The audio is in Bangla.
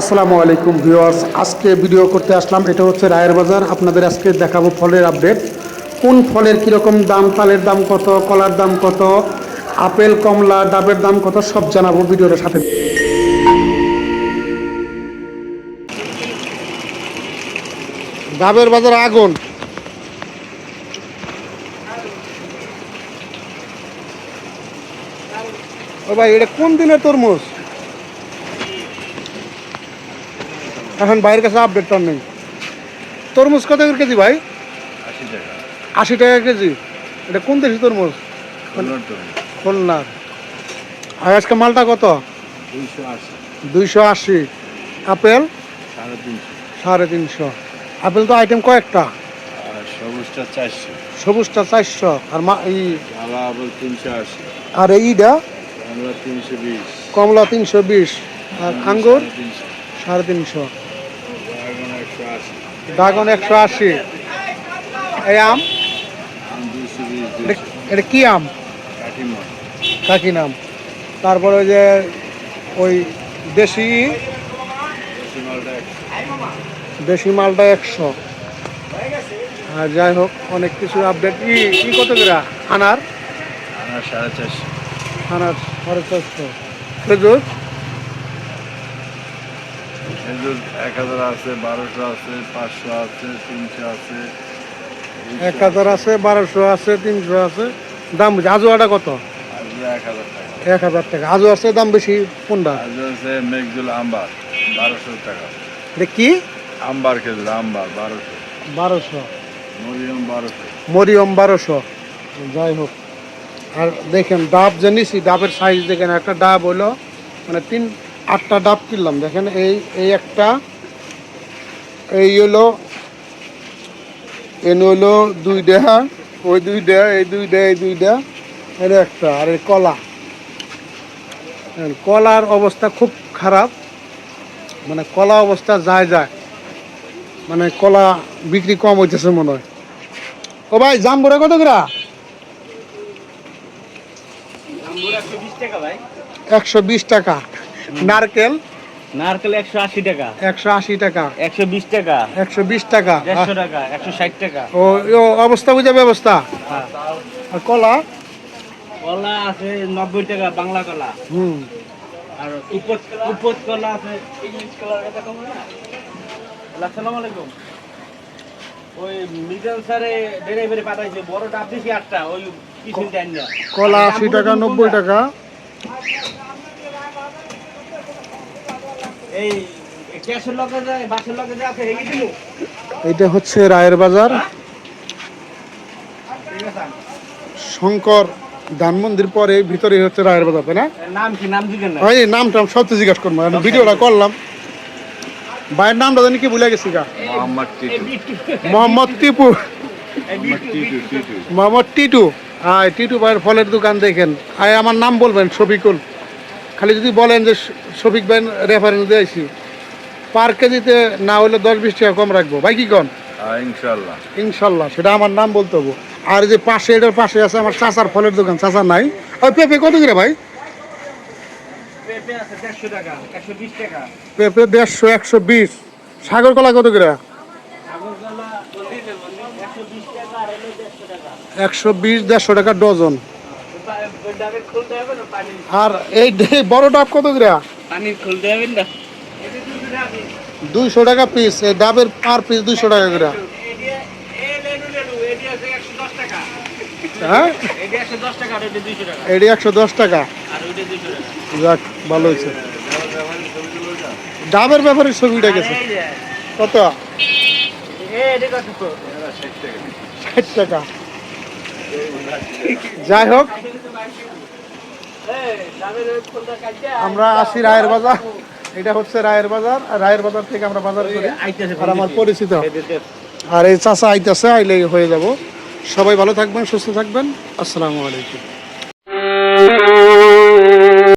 আসসালামু আলাইকুম ভিউয়ার্স, আজকে ভিডিও করতে আসলাম, এটা হচ্ছে রায়ের বাজার। আপনাদের আজকে দেখাবো ফলের আপডেট কোন ফলের কীরকম দাম, তালের দাম কত, কলার দাম কত, আপেল, কমলা, ডাবের দাম কত, সব জানাব ভিডিওর সাথে। ডাবের বাজার আগুন। ও ভাই, এটা কোন দিনের তরমুজ? এখন বাইরের কাছে আপডেট তো নেই। তরমুজ কত করে কেজি ভাই? আশি টাকা। কেজি। এটা কোন দেশি তরমুজ? খুলনার আর আজকে মালটা কত? দুইশো আশি। আপেল? সাড়ে তিনশো। আপেল তো আইটেম কয়েকটা? সবুজটা চারশো। সবুজটা চারশো। আর মা এই তিনশো আশি। আর এইটা আমরা তিনশো বিশ। কমলা তিনশো বিশ। আর আঙ্গুর? সাড়ে তিনশো সাড়ে তিনশো ড্রাগন একশো আশি ড্রাগন একশো আশি। এই আম? এটা- কি আম? কাকি নাম। তারপরে ওই যে ওই দেশি দেশি মালটা একশো। আর যাই হোক অনেক কিছু আপডেট ই কি কত করে? আনার? আমার সাড়ে চারশো। আনার সাড়ে চারশো। খেজুর? এক হাজার আছে বারোশো আছে পাঁচশো আছে তিনশো আছে এক হাজার আছে বারোশো আছে তিনশো আছে। দাম বুঝি আজুয়াটা কত? আজও এক হাজার টাকা। এক হাজার টাকা। আজু আছে দাম বেশি কোনটা? আজও আছে মেঘজুল আম্বার বারোশো টাকা। কি? আম্বার খেজুর আম্বার বারোশো। বারোশো। মরিয়ম বারোশো। মরিয়ম বারোশো। যাই হোক আর দেখেন ডাব যে নিছি ডাবের সাইজ দেখেন একটা ডাব হলো মানে তিন আটটা ডাব কিনলাম দেখেন এই এই একটা এই হলো এন হলো দুই দেহা ওই দুই দেহা এই দুই দেহা এই দুই দেহা এটা একটা আর এই কলা। কলার অবস্থা খুব খারাপ মানে কলা অবস্থা যায় যায় মানে কলা বিক্রি কম হইতেছে মনে হয়। ও ভাই জাম্বুরা কত গ্রা একশো বিশ টাকা। নারকেল? নারকেল একশো আশি টাকা। একশো আশি টাকা। একশো বিশ টাকা। একশো বিশ টাকা। একশো টাকা একশো ষাট টাকা। ও অবস্থা বুঝে ব্যবস্থা? হ্যাঁ। আর কলা? কলা আছে নব্বই টাকা বাংলা কলা। হুম। আর উপত উপত কলা আছে ইংলিশ কলার কথা কম না? আসসালামু আলাইকুম। ওই মিজান স্যারে বেড়ে বেড়ে পাঠাইছে বড় ডাব দিছি আটটা ওই কিছু দেন না কলা আশি টাকা নব্বই টাকা এই ক্যাশের লগে যায় বাসের লগে যায় আছে হেগে দিমু এটা হচ্ছে রায়ের বাজার। শঙ্কর ধান মন্দির পরে ভিতরে হচ্ছে রায়ের বাজার তাই না? নাম কি? নাম জিজ্ঞেস না ওই নাম টাম সব তো জিজ্ঞাসা করব। আমি ভিডিওটা করলাম। ভাইয়ের নামটা জানি কি ভুলে গেছি গা। মোহাম্মদ টিপু। মোহাম্মদ টিটু টিটু। মোহাম্মদ টিটু। আয় টিটু ভাইয়ের ফলের দোকান দেখেন। আয় আমার নাম বলবেন শফিকুল। খালি যদি বলেন যে শফিক ভাই রেফারেন্স দিয়েছি পার কেজিতে না হলে দশ বিশ টাকা কম রাখব। ভাই কি কন? ইনশাল্লাহ ইনশাল্লাহ সেটা আমার নাম বলতে হব। আর যে পাশে এটার পাশে আছে আমার চাচার ফলের দোকান চাচার নাই। ওই পেঁপে কত করে ভাই? পেঁপে দেড়শো টাকা একশো বিশ পেঁপে দেড়শো একশো বিশ। সাগর কলা কত করে? আর একশো বিশ দেড়শো টাকা ডজন। আর এই বড় ডাব কত টাকা দুইশো টাকা পিস এই ডাবের পার পিস দুইশো টাকা করে। হ্যাঁ? এটি একশো দশ টাকা। যাক, ভালো হয়েছে। ডাবের ব্যাপারে ছবিটা গেছে। কত? ষাট টাকা। যাই হোক এই, ডাবের ওই ফুলটা কাটছে, আমরা আসি রায়ের বাজার। এটা হচ্ছে রায়ের বাজার। আর রায়ের বাজার থেকে আমরা বাজার করি। আর আমার পরিচিত। আর এই চাষা আইতাছে আইলে হয়ে যাব। সবাই ভালো থাকবেন সুস্থ থাকবেন। আসসালামু আলাইকুম।